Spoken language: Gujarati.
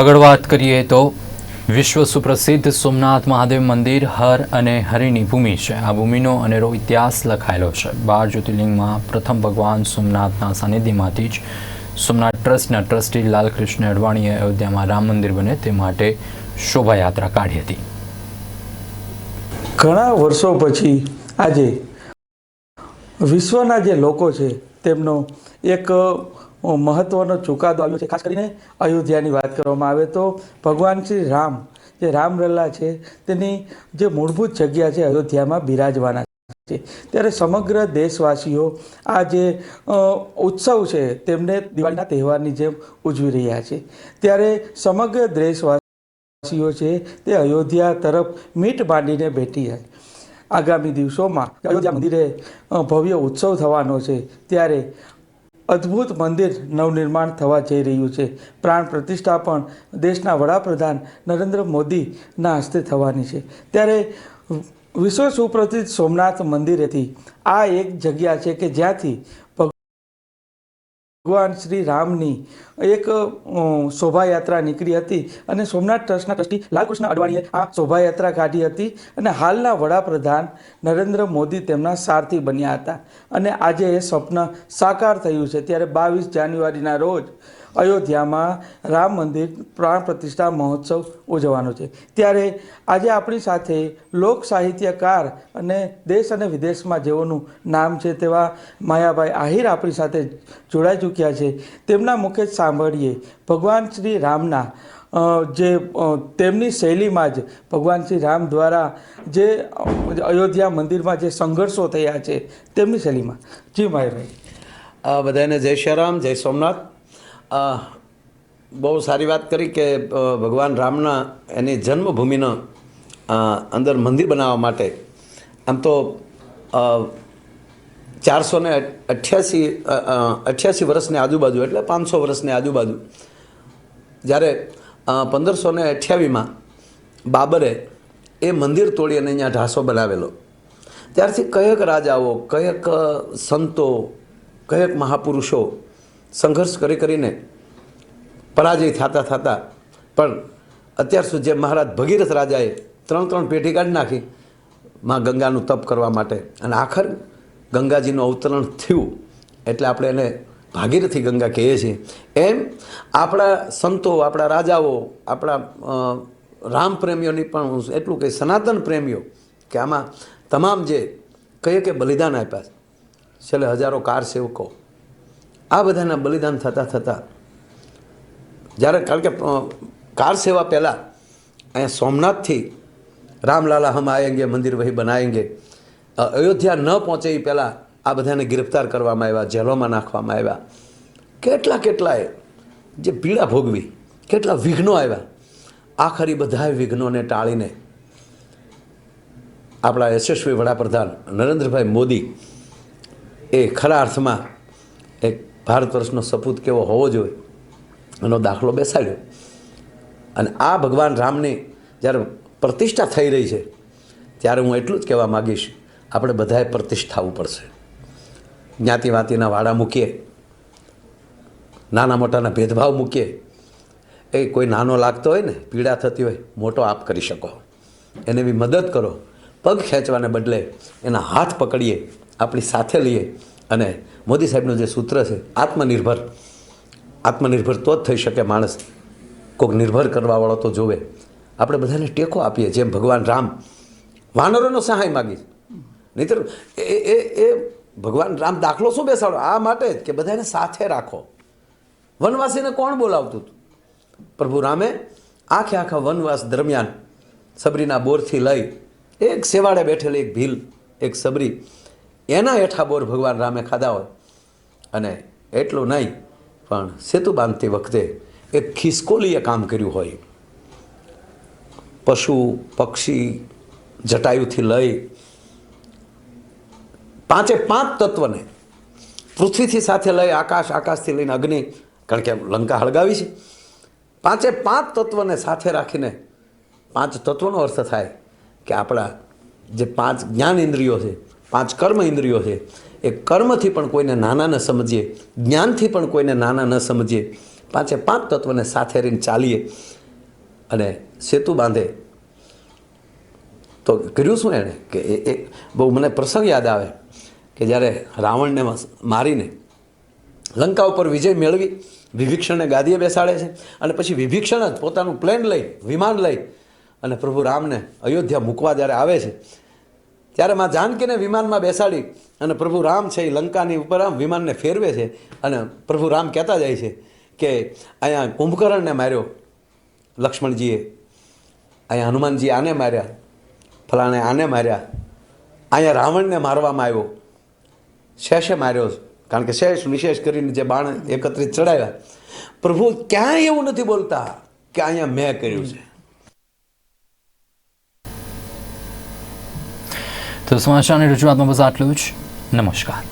આગળ વાત કરીએ તો વિશ્વ સુપ્રસિદ્ધ સોમનાથ મહાદેવ મંદિર હર અને હરિની ભૂમિ છે. આ ભૂમિનો અનેરો ઇતિહાસ લખાયેલો છે. બાર જ્યોતિર્લિંગમાં પ્રથમ ભગવાન સોમનાથના સાનિધ્યમાંથી જ સોમનાથ ટ્રસ્ટના ટ્રસ્ટી લાલકૃષ્ણ અડવાણીએ અયોધ્યામાં રામ મંદિર બને તે માટે શોભાયાત્રા કાઢી હતી. ઘણા વર્ષો પછી આજે વિશ્વના જે લોકો છે તેમનો એક મહત્વનો ચુકાદો આવ્યો છે. ખાસ કરીને અયોધ્યાની વાત કરવામાં આવે તો ભગવાન શ્રી રામ, જે રામલલ્લા છે, તેની જે મૂળભૂત જગ્યા છે અયોધ્યામાં બિરાજવાના છે. ત્યારે સમગ્ર દેશવાસીઓ આ જે ઉત્સવ છે તેમને દિવાળીના તહેવારની જેમ ઉજવી રહ્યા છે. ત્યારે સમગ્ર દેશવાસીઓ છે તે અયોધ્યા તરફ મીટ માંડીને બેઠી જાય આગામી દિવસોમાં અયોધ્યા મંદિરે ભવ્ય ઉત્સવ થવાનો છે. ત્યારે અદ્ભુત મંદિર નવનિર્માણ થવા જઈ રહ્યું છે. પ્રાણ પ્રતિષ્ઠા પણ દેશના વડાપ્રધાન નરેન્દ્ર મોદીના હસ્તે થવાની છે. ત્યારે વિશ્વ સુપ્રસિદ્ધ સોમનાથ મંદિરેથી આ એક જગ્યા છે કે જ્યાંથી ભગવાન શ્રી રામની એક શોભાયાત્રા નીકળી હતી અને સોમનાથ ટ્રસ્ટના ટ્રસ્ટી લાલકૃષ્ણ અડવાણીએ આ શોભાયાત્રા કાઢી હતી અને હાલના વડાપ્રધાન નરેન્દ્ર મોદી તેમના સારથી બન્યા હતા. અને આજે એ સ્વપ્ન સાકાર થયું છે. ત્યારે બાવીસ જાન્યુઆરીના રોજ અયોધ્યામાં રામ મંદિર પ્રાણ પ્રતિષ્ઠા મહોત્સવ ઉજવવાનો છે. ત્યારે આજે આપણી સાથે લોક સાહિત્યકાર અને દેશ અને વિદેશમાં જેઓનું નામ છે તેવા માયાભાઈ આહિર આપણી સાથે જોડાઈ ચૂક્યા છે. તેમના મુખે સાંભળીએ ભગવાન શ્રી રામના જે તેમની શૈલીમાં જ ભગવાન શ્રી રામ દ્વારા જે અયોધ્યા મંદિરમાં જે સંઘર્ષો થયા છે તેમની શૈલીમાં. જી માયાભાઈ. બધાને જય શ્રી રામ, જય સોમનાથ. બહુ સારી વાત કરી કે ભગવાન રામના એની જન્મભૂમિનો અંદર મંદિર બનાવવા માટે. આમ તો ચારસો ને અઠ્યાસી અઠ્યાસી વર્ષની આજુબાજુ એટલે પાંચસો વર્ષની આજુબાજુ. જ્યારે પંદરસો ને અઠ્યાવીસમાં બાબરે એ મંદિર તોડી અને અહીંયા ઢાસો બનાવેલો. ત્યારથી કયેક રાજાઓ, કયેક સંતો, કયેક મહાપુરુષો સંઘર્ષ કરી કરીને પરાજય થતા થતા પણ અત્યાર સુધી મહારાજ ભગીરથ રાજાએ ત્રણ ત્રણ પેઢી કાઢી નાખી માં ગંગાનું તપ કરવા માટે અને આખર ગંગાજીનું અવતરણ થયું એટલે આપણે એને ભાગીરથી ગંગા કહીએ છીએ. એમ આપણા સંતો, આપણા રાજાઓ, આપણા રામ પ્રેમીઓની પણ હું એટલું કે સનાતન પ્રેમીઓ કે આમાં તમામ જે કહીએ કે બલિદાન આપ્યા છે. છેલ્લે હજારો કાર સેવકો આ બધાના બલિદાન થતાં થતાં, જ્યારે કારણ કે કાર સેવા પહેલાં, અહીંયા સોમનાથથી રામલાલા હમ આએંગે મંદિર વહી બનાએંગે અયોધ્યા ન પહોંચે એ પહેલાં આ બધાને ગિરફ્તાર કરવામાં આવ્યા, જેલોમાં નાખવામાં આવ્યા. કેટલા કેટલાએ જે પીડા ભોગવી, કેટલા વિઘ્નો આવ્યા. આખરી બધા વિઘ્નોને ટાળીને આપણા યશસ્વી વડાપ્રધાન નરેન્દ્રભાઈ મોદી એ ખરા અર્થમાં એક ભારત વર્ષનો સપૂત કેવો હોવો જોઈએ એનો દાખલો બેસાડ્યો. અને આ ભગવાન રામની જ્યારે પ્રતિષ્ઠા થઈ રહી છે, ત્યારે હું એટલું જ કહેવા માગીશ, આપણે બધાએ પ્રતિષ્ઠાવું પડશે. જ્ઞાતિ વાતિના વાડા મૂકીએ, નાના મોટાના ભેદભાવ મૂકીએ. એ કોઈ નાનો લાગતો હોય ને, પીડા થતી હોય, મોટો આપ કરી શકો. એને બી મદદ કરો. પગ ખેંચવાને બદલે એના હાથ પકડીએ, આપણી સાથે લઈએ. અને મોદી સાહેબનું જે સૂત્ર છે, આત્મનિર્ભર. આત્મનિર્ભર તો જ થઈ શકે માણસ. કોઈક નિર્ભર કરવાવાળો તો જોવે. આપણે બધાને ટેકો આપીએ જેમ ભગવાન રામ. વાનરોનો સહાય માગી નહીતર એ એ એ ભગવાન રામ દાખલો શું બેસાડો? આ માટે જ કે બધાને સાથે રાખો. વનવાસીને કોણ બોલાવતું હતું? પ્રભુ રામે આખે આખા વનવાસ દરમિયાન સબરીના બોરથી લઈ એક સેવાડે બેઠેલી એક ભીલ, એક સબરી એના હેઠા બોર ભગવાન રામે ખાધા હોય. અને એટલું નહીં, પણ સેતુ બાંધતી વખતે એક ખિસકોલીએ કામ કર્યું હોય. પશુ, પક્ષી જટાયુથી લઈ પાંચે પાંચ તત્વને પૃથ્વીથી સાથે લઈ આકાશ, આકાશથી લઈને અગ્નિ, કારણ કે લંકા હળગાવી છે. પાંચે પાંચ તત્વને સાથે રાખીને પાંચ તત્વનો અર્થ થાય કે આપણા જે પાંચ જ્ઞાન ઇન્દ્રિયો છે પાંચ કર્મ ઇન્દ્રિયો છે. એ કર્મથી પણ કોઈને નાના ન સમજીએ, જ્ઞાનથી પણ કોઈને નાના ન સમજીએ. પાંચે પાંચ તત્વને સાથે રહીને ચાલીએ. અને સેતુ બાંધે. તો કર્યું શું એણે? કે એ બહુ મને પ્રસંગ યાદ આવે કે જ્યારે રાવણને મારીને લંકા ઉપર વિજય મેળવી વિભીક્ષણને ગાદીએ બેસાડે છે અને પછી વિભીક્ષણ જ પોતાનું પ્લેન લઈ, વિમાન લઈ અને પ્રભુ રામને અયોધ્યા મૂકવા જ્યારે આવે છે ત્યારે માં જાનકીને વિમાનમાં બેસાડી અને પ્રભુ રામ છે એ લંકાની ઉપર આમ વિમાનને ફેરવે છે અને પ્રભુ રામ કહેતા જાય છે કે અહીંયા કુંભકર્ણને માર્યો લક્ષ્મણજીએ. અહીંયા હનુમાનજી આને માર્યા, ફલાણે આને માર્યા. અહીંયા રાવણને મારવામાં આવ્યો. શેષે માર્યો, કારણ કે શેષ વિશેષ કરીને જે બાણ એકત્રિત ચડાવ્યા. પ્રભુ ક્યાંય એવું નથી બોલતા કે અહીંયા મેં કર્યું છે. તો સમાચારની રજૂઆતમાં બસ આટલું જ નમસ્કાર